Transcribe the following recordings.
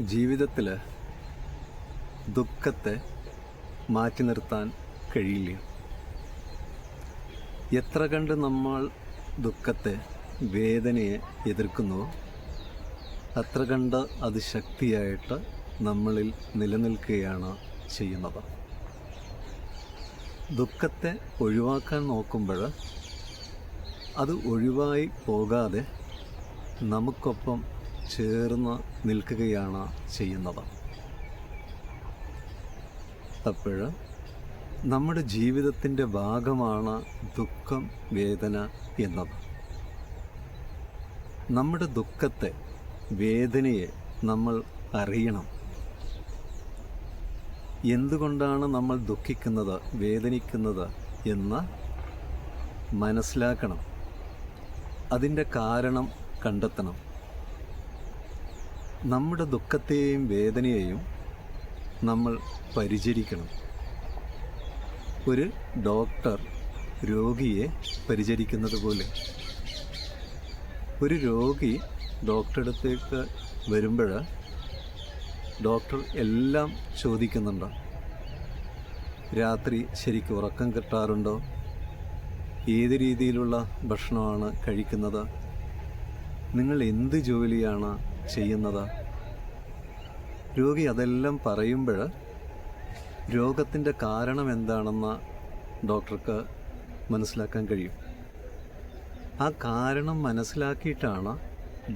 ജീവിതത്തിൽ ദുഃഖത്തെ മാറ്റി നിർത്താൻ കഴിയില്ല. എത്ര കണ്ട് നമ്മൾ ദുഃഖത്തെ വേദനയെ എതിർക്കുന്നുവോ അത്ര കണ്ട് അത് ശക്തിയായിട്ട് നമ്മളിൽ നിലനിൽക്കുകയാണ് ചെയ്യുന്നത്. ദുഃഖത്തെ ഒഴിവാക്കാൻ നോക്കുമ്പോൾ അത് ഒഴിവായി പോകാതെ നമുക്കൊപ്പം ചേർന്ന് നിൽക്കുകയാണ് ചെയ്യുന്നത്. അപ്പോൾ നമ്മുടെ ജീവിതത്തിന്റെ ഭാഗമാണ് ദുഃഖം വേദന എന്നത്. നമ്മുടെ ദുഃഖത്തെ വേദനയെ നമ്മൾ അറിയണം. എന്തുകൊണ്ടാണ് നമ്മൾ ദുഃഖിക്കുന്നത് വേദനിക്കുന്നത് എന്ന് മനസ്സിലാക്കണം. അതിന്റെ കാരണം കണ്ടെത്തണം. നമ്മുടെ ദുഃഖത്തെയും വേദനയെയും നമ്മൾ പരിചരിക്കണം. ഒരു ഡോക്ടർ രോഗിയെ പരിചരിക്കുന്നത് പോലെ. ഒരു രോഗി ഡോക്ടറെ അടുത്തേക്ക് വരുമ്പോൾ ഡോക്ടർ എല്ലാം ചോദിക്കുന്നുണ്ട്? രാത്രി ശരിക്ക് ഉറക്കം കിട്ടാറുണ്ടോ? ഏത് രീതിയിലുള്ള ഭക്ഷണമാണ് കഴിക്കുന്നത്? നിങ്ങൾ എന്ത് ജോലിയാണ് ചെയ്യുന്നത്. രോഗി അതെല്ലാം പറയുമ്പോൾ രോഗത്തിന്റെ കാരണം എന്താണെന്ന് ഡോക്ടർക്ക് മനസ്സിലാക്കാൻ കഴിയും. ആ കാരണം മനസ്സിലാക്കിയിട്ടാണ്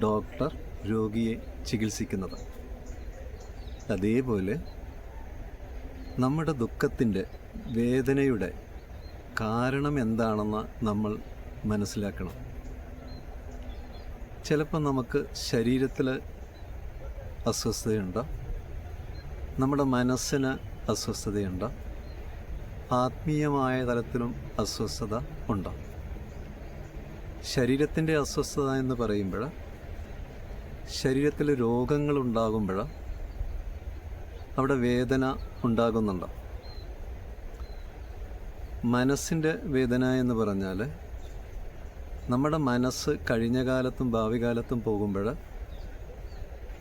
ഡോക്ടർ രോഗിയെ ചികിത്സിക്കുന്നത്. അതേപോലെ നമ്മുടെ ദുഃഖത്തിന്റെ വേദനയുടെ കാരണം എന്താണെന്ന് നമ്മൾ മനസ്സിലാക്കണം. ചിലപ്പോൾ നമുക്ക് ശരീരത്തിൽ അസ്വസ്ഥതയുണ്ട്. നമ്മുടെ മനസ്സിന് അസ്വസ്ഥതയുണ്ട്. ആത്മീയമായ തലത്തിലും അസ്വസ്ഥത ഉണ്ട്. ശരീരത്തിന്റെ അസ്വസ്ഥത എന്ന് പറയുമ്പോൾ ശരീരത്തിൽ രോഗങ്ങൾ ഉണ്ടാകുമ്പോൾ അവിടെ വേദന ഉണ്ടാകുന്നുണ്ട്. മനസ്സിന്റെ വേദന എന്ന് പറഞ്ഞാൽ നമ്മുടെ മനസ്സ് കഴിഞ്ഞ കാലത്തും ഭാവി കാലത്തും പോകുമ്പോൾ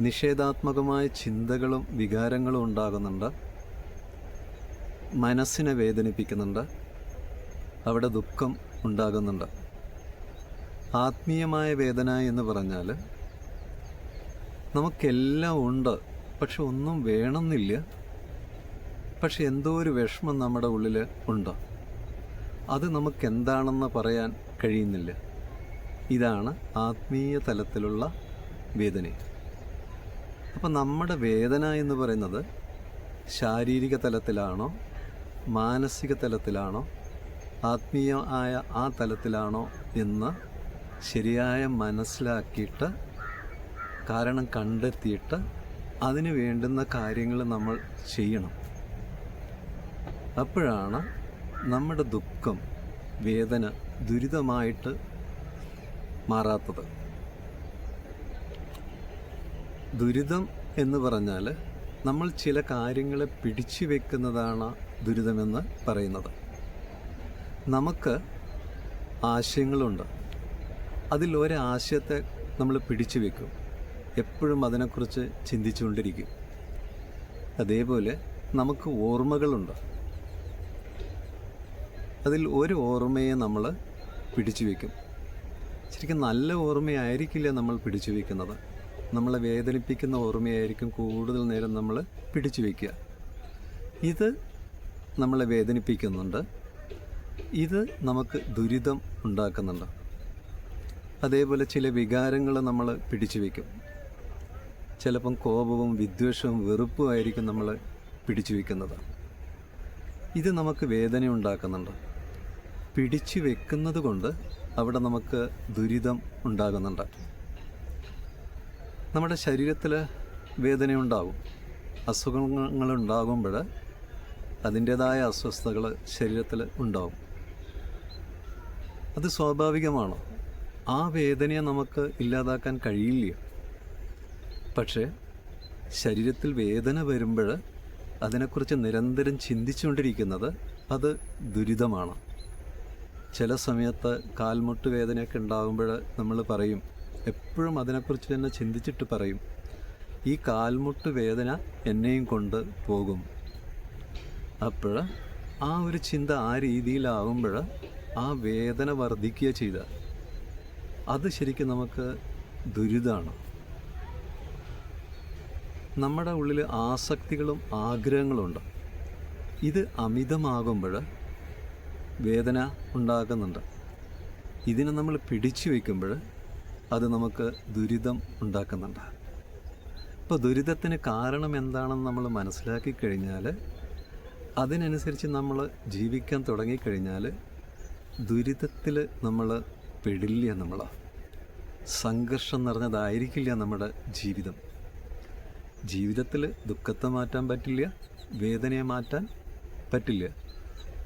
നിഷേധാത്മകമായ ചിന്തകളും വികാരങ്ങളും ഉണ്ടാകുന്നുണ്ട്. മനസ്സിനെ വേദനിപ്പിക്കുന്നുണ്ട്. അവിടെ ദുഃഖം ഉണ്ടാകുന്നുണ്ട്. ആത്മീയമായ വേദന എന്ന് പറഞ്ഞാൽ നമുക്കെല്ലാം ഉണ്ട് പക്ഷെ ഒന്നും വേണമെന്നില്ല. പക്ഷെ എന്തോ ഒരു വിഷമം നമ്മുടെ ഉള്ളിൽ ഉണ്ട്. അത് നമുക്കെന്താണെന്ന് പറയാൻ കഴിയുന്നില്ല. ഇതാണ് ആത്മീയ തലത്തിലുള്ള വേദന. അപ്പം നമ്മുടെ വേദന എന്ന് പറയുന്നത് ശാരീരിക തലത്തിലാണോ മാനസിക തലത്തിലാണോ ആത്മീയമായ ആ തലത്തിലാണോ എന്ന് ശരിയായ മനസ്സിലാക്കിയിട്ട് കാരണം കണ്ടെത്തിയിട്ട് അതിന് വേണ്ടുന്ന കാര്യങ്ങൾ നമ്മൾ ചെയ്യണം. അപ്പോഴാണ് നമ്മുടെ ദുഃഖം വേദന ദുരിതമായിട്ട് മാറാത്തത്. ദുരിതം എന്ന് പറഞ്ഞാൽ നമ്മൾ ചില കാര്യങ്ങളെ പിടിച്ചു വെക്കുന്നതാണ് ദുരിതമെന്ന് പറയുന്നത്. നമുക്ക് ആശയങ്ങളുണ്ട്. അതിൽ ഒരാശയത്തെ നമ്മൾ പിടിച്ചു വെക്കും. എപ്പോഴും അതിനെക്കുറിച്ച് ചിന്തിച്ചുകൊണ്ടിരിക്കും. അതേപോലെ നമുക്ക് ഓർമ്മകളുണ്ട്. അതിൽ ഒരു ഓർമ്മയെ നമ്മൾ പിടിച്ചു വയ്ക്കും ശരിക്കും നല്ല ഓർമ്മയായിരിക്കില്ല നമ്മൾ പിടിച്ചു വയ്ക്കുന്നത് നമ്മളെ വേദനിപ്പിക്കുന്ന ഓർമ്മയായിരിക്കും കൂടുതൽ നേരം നമ്മൾ പിടിച്ചു വയ്ക്കുക ഇത് നമ്മളെ വേദനിപ്പിക്കുന്നുണ്ട്. ഇത് നമുക്ക് ദുരിതം ഉണ്ടാക്കുന്നുണ്ട്. അതേപോലെ ചില വികാരങ്ങൾ നമ്മൾ പിടിച്ചു വയ്ക്കും ചിലപ്പം കോപവും വിദ്വേഷവും വെറുപ്പും ആയിരിക്കും നമ്മൾ പിടിച്ചു വയ്ക്കുന്നത് ഇത് നമുക്ക് വേദന ഉണ്ടാക്കുന്നുണ്ട്. പിടിച്ചു വെക്കുന്നത് കൊണ്ട് അവിടെ നമുക്ക് ദുരിതം ഉണ്ടാകുന്നുണ്ട്. നമ്മുടെ ശരീരത്തിൽ വേദനയുണ്ടാകും അസുഖങ്ങൾ ഉണ്ടാകുമ്പോൾ അതിന്റേതായ അസ്വസ്ഥതകൾ ശരീരത്തിൽ ഉണ്ടാവും. അത് സ്വാഭാവികമാണ്. ആ വേദനയെ നമുക്ക് ഇല്ലാതാക്കാൻ കഴിയില്ല. പക്ഷേ ശരീരത്തിൽ വേദന വരുമ്പോൾ അതിനെക്കുറിച്ച് നിരന്തരം ചിന്തിച്ചുകൊണ്ടിരിക്കുന്നത് അത് ദുരിതമാണ്. ചില സമയത്ത് കാൽമുട്ട് വേദനയൊക്കെ ഉണ്ടാകുമ്പോൾ നമ്മൾ പറയും എപ്പോഴും അതിനെക്കുറിച്ച് തന്നെ ചിന്തിച്ചിട്ട് പറയും. ഈ കാൽമുട്ട് വേദന എന്നെയും കൊണ്ട് പോകും. അപ്പോൾ ആ ഒരു ചിന്ത ആ രീതിയിലാവുമ്പോൾ ആ വേദന വർദ്ധിക്കുക ചെയ്ത. അത് ശരിക്കും നമുക്ക് ദുരിതമാണ് നമ്മുടെ ഉള്ളിൽ ആസക്തികളും ആഗ്രഹങ്ങളുണ്ട്. ഇത് അമിതമാകുമ്പോൾ വേദന ഉണ്ടാക്കുന്നുണ്ട്. ഇതിനെ നമ്മൾ പിടിച്ചു വയ്ക്കുമ്പോൾ അത് നമുക്ക് ദുരിതം ഉണ്ടാക്കുന്നുണ്ട്. അപ്പോൾ ദുരിതത്തിന് കാരണം എന്താണെന്ന് നമ്മൾ മനസ്സിലാക്കി കഴിഞ്ഞാൽ അതിനനുസരിച്ച് നമ്മൾ ജീവിക്കാൻ തുടങ്ങിക്കഴിഞ്ഞാൽ ദുരിതത്തിൽ നമ്മൾ പെടില്ല നമ്മൾ. സംഘർഷം നിറഞ്ഞതായിരിക്കില്ല നമ്മുടെ ജീവിതം. ജീവിതത്തിൽ ദുഃഖത്തെ മാറ്റാൻ പറ്റില്ല വേദനയെ മാറ്റാൻ പറ്റില്ല.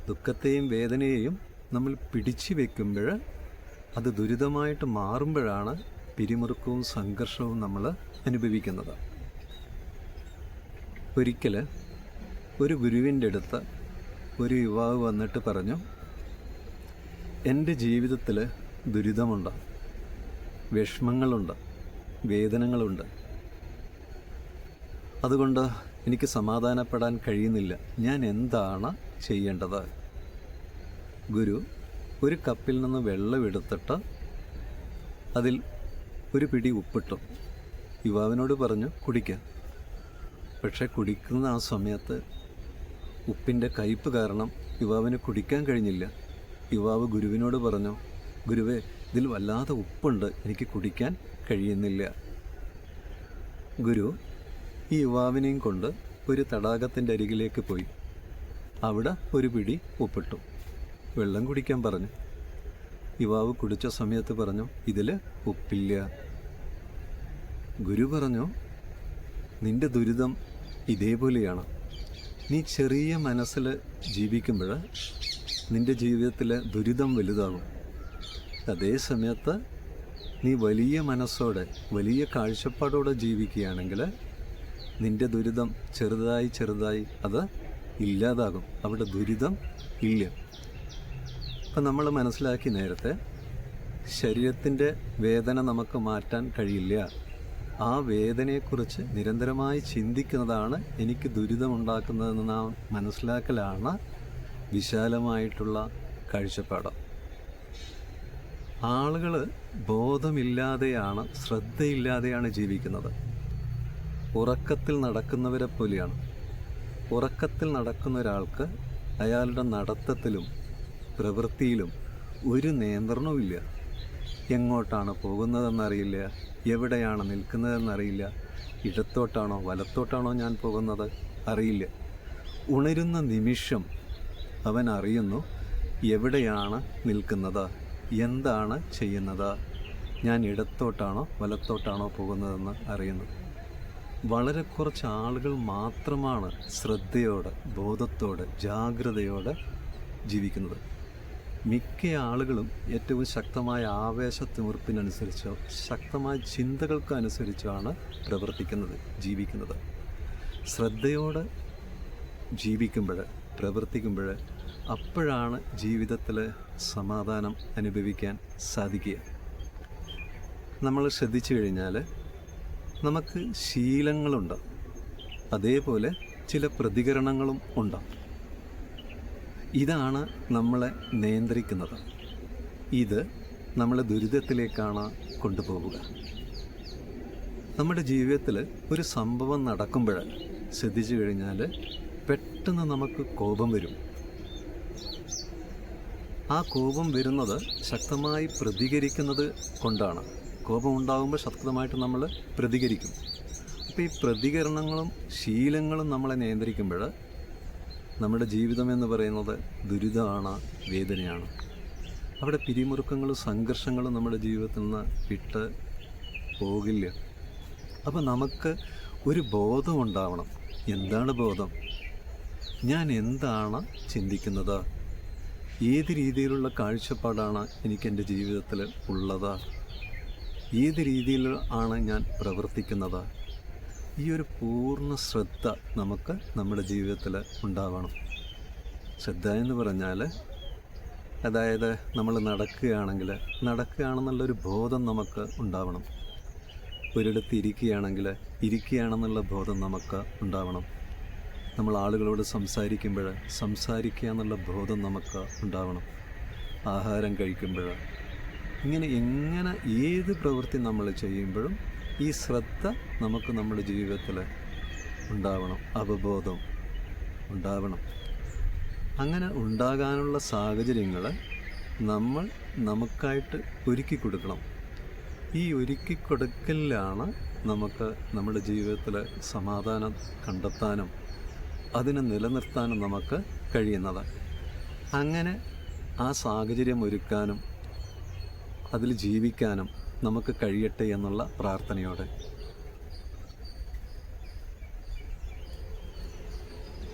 ദുഃഖത്തെയും വേദനയെയും നമ്മൾ പിടിച്ചു വെക്കുമ്പോൾ അത് ദുരിതമായിട്ട് മാറുമ്പോഴാണ് പിരിമുറുക്കവും സംഘർഷവും നമ്മൾ അനുഭവിക്കുന്നത്. ഒരിക്കൽ ഒരു ഗുരുവിന്റെ അടുത്ത് ഒരു യുവാവ് വന്നിട്ട് പറഞ്ഞു എന്റെ ജീവിതത്തിൽ ദുരിതമുണ്ട് വിഷമങ്ങളുണ്ട് വേദനകളുണ്ട്. അതുകൊണ്ട് എനിക്ക് സമാധാനപ്പെടാൻ കഴിയുന്നില്ല. ഞാൻ എന്താണ് ചെയ്യേണ്ടത്? ഗുരു ഒരു കപ്പിൽ നിന്ന് വെള്ളം എടുത്തിട്ട് അതിൽ ഒരു പിടി ഉപ്പിട്ടു. യുവാവിനോട് പറഞ്ഞു കുടിക്കാൻ പക്ഷേ കുടിക്കുന്ന ആ സമയത്ത് ഉപ്പിന്റെ കയ്പ് കാരണം യുവാവിന് കുടിക്കാൻ കഴിഞ്ഞില്ല. യുവാവ് ഗുരുവിനോട് പറഞ്ഞു ഗുരുവേ ഇതിൽ വല്ലാതെ ഉപ്പുണ്ട്. എനിക്ക് കുടിക്കാൻ കഴിയുന്നില്ല. ഗുരു ഈ യുവാവിനെയും കൊണ്ട് ഒരു തടാകത്തിന്റെ അരികിലേക്ക് പോയി. അവിടെ ഒരു പിടി ഉപ്പിട്ടു. വെള്ളം കുടിക്കാൻ പറഞ്ഞു. യുവാവ് കുടിച്ച സമയത്ത് പറഞ്ഞു ഇതിൽ ഉപ്പില്ല. ഗുരു പറഞ്ഞു നിന്റെ ദുരിതം ഇതേപോലെയാണ്. നീ ചെറിയ മനസ്സിൽ ജീവിക്കുമ്പോൾ നിന്റെ ജീവിതത്തിലെ ദുരിതം വലുതാകും. അതേ സമയത്ത് നീ വലിയ മനസ്സോടെ വലിയ കാഴ്ചപ്പാടോടെ ജീവിക്കുകയാണെങ്കിൽ നിന്റെ ദുരിതം ചെറുതായി ചെറുതായി അത് ഇല്ലാതാകും. അവിടെ ദുരിതം ഇല്ല. അപ്പം നമ്മൾ മനസ്സിലാക്കി നേരത്തെ ശരീരത്തിന്റെ വേദന നമുക്ക് മാറ്റാൻ കഴിയില്ല. ആ വേദനയെക്കുറിച്ച് നിരന്തരമായി ചിന്തിക്കുന്നതാണ് എനിക്ക് ദുരിതമുണ്ടാക്കുന്നതെന്ന് നാം മനസ്സിലാക്കലാണ് വിശാലമായിട്ടുള്ള കാഴ്ചപ്പാട്. ആളുകൾ ബോധമില്ലാതെയാണ് ശ്രദ്ധയില്ലാതെയാണ് ജീവിക്കുന്നത്. ഉറക്കത്തിൽ നടക്കുന്നവരെ പോലെയാണ്. ഉറക്കത്തിൽ നടക്കുന്ന ഒരാൾക്ക് അയാളുടെ നടത്തത്തിലും പ്രവൃത്തിയിലും ഒരു നിയന്ത്രണവുമില്ല. എങ്ങോട്ടാണ് പോകുന്നതെന്നറിയില്ല. എവിടെയാണ് നിൽക്കുന്നതെന്നറിയില്ല. ഇടത്തോട്ടാണോ വലത്തോട്ടാണോ ഞാൻ പോകുന്നത് അറിയില്ല. ഉണരുന്ന നിമിഷം അവൻ അറിയുന്നു എവിടെയാണ് നിൽക്കുന്നത്? എന്താണ് ചെയ്യുന്നത്? ഞാൻ ഇടത്തോട്ടാണോ വലത്തോട്ടാണോ പോകുന്നതെന്ന് അറിയുന്നു. വളരെ കുറച്ച് ആളുകൾ മാത്രമാണ് ശ്രദ്ധയോടെ ബോധത്തോടെ ജാഗ്രതയോടെ ജീവിക്കുന്നത്. മിക്ക ആളുകളും ഏറ്റവും ശക്തമായ ആവേശ ആവേശത്തിമുറിപ്പിനനുസരിച്ചോ ശക്തമായ ചിന്തകൾക്കോ അനുസരിച്ചാണ് പ്രവർത്തിക്കുന്നത് ജീവിക്കുന്നത്. ശ്രദ്ധയോടെ ജീവിക്കുമ്പോൾ പ്രവർത്തിക്കുമ്പോൾ അപ്പോഴാണ് ജീവിതത്തിൽ സമാധാനം അനുഭവിക്കാൻ സാധിക്കുക. നമ്മൾ ശ്രദ്ധിച്ചു കഴിഞ്ഞാൽ നമുക്ക് ശീലങ്ങളുണ്ട്. അതേപോലെ ചില പ്രതികരണങ്ങളും ഉണ്ടാവും ഇതാണ് നമ്മളെ നിയന്ത്രിക്കുന്നത്. ഇത് നമ്മളെ ദുരിതത്തിലേക്കാണ് കൊണ്ടുപോവുക. നമ്മുടെ ജീവിതത്തിൽ ഒരു സംഭവം നടക്കുമ്പോൾ ശ്രദ്ധിച്ചു കഴിഞ്ഞാൽ പെട്ടെന്ന് നമുക്ക് കോപം വരും. ആ കോപം വരുന്നത് ശക്തമായി പ്രതികരിക്കുന്നത് കൊണ്ടാണ്. കോപം ഉണ്ടാകുമ്പോൾ ശക്തമായിട്ട് നമ്മൾ പ്രതികരിക്കും. അപ്പോൾ ഈ പ്രതികരണങ്ങളും ശീലങ്ങളും നമ്മളെ നിയന്ത്രിക്കുമ്പോൾ നമ്മുടെ ജീവിതം എന്ന് പറയുന്നത് ദുരിതമാണ് വേദനയാണ്. അവിടെ പിരിമുറുക്കങ്ങളും സംഘർഷങ്ങളും നമ്മുടെ ജീവിതത്തിൽ നിന്ന് വിട്ട് പോകില്ല. അപ്പോൾ നമുക്ക് ഒരു ബോധം ഉണ്ടാവണം. എന്താണ് ബോധം? ഞാൻ എന്താണ് ചിന്തിക്കുന്നത്? ഏത് രീതിയിലുള്ള കാഴ്ചപ്പാടാണ് എനിക്ക് എന്റെ ജീവിതത്തിൽ ഉള്ളത്? ഏത് രീതിയിൽ ആണ് ഞാൻ പ്രവർത്തിക്കുന്നത്? ഈ ഒരു പൂർണ ശ്രദ്ധ നമുക്ക് നമ്മുടെ ജീവിതത്തിൽ ഉണ്ടാവണം. ശ്രദ്ധ എന്ന് പറഞ്ഞാൽ അതായത് നമ്മൾ നടക്കുകയാണെങ്കിൽ നടക്കുകയാണെന്നുള്ളൊരു ബോധം നമുക്ക് ഉണ്ടാവണം. ഒരിടത്ത് ഇരിക്കുകയാണെങ്കിൽ ഇരിക്കുകയാണെന്നുള്ള ബോധം നമുക്ക് ഉണ്ടാവണം. നമ്മൾ ആളുകളോട് സംസാരിക്കുമ്പോൾ സംസാരിക്കുക എന്നുള്ള ബോധം നമുക്ക് ഉണ്ടാവണം. ആഹാരം കഴിക്കുമ്പോൾ ഇങ്ങനെ എങ്ങനെ ഏത് പ്രവൃത്തി നമ്മൾ ചെയ്യുമ്പോഴും ഈ ശ്രദ്ധ നമുക്ക് നമ്മുടെ ജീവിതത്തിൽ ഉണ്ടാവണം അവബോധം ഉണ്ടാവണം. അങ്ങനെ ഉണ്ടാകാനുള്ള സാഹചര്യങ്ങൾ നമ്മൾ നമുക്കായിട്ട് ഒരുക്കി കൊടുക്കണം. ഈ ഒരുക്കി കൊടുക്കലിലാണ് നമുക്ക് നമ്മുടെ ജീവിതത്തിൽ സമാധാനം കണ്ടെത്താനും അതിനെ നിലനിർത്താനും നമുക്ക് കഴിയുന്നത്. അങ്ങനെ ആ സാഹചര്യം ഒരുക്കാനും അതിൽ ജീവിക്കാനും നമുക്ക് കഴിയട്ടെ എന്നുള്ള പ്രാർത്ഥനയോടെ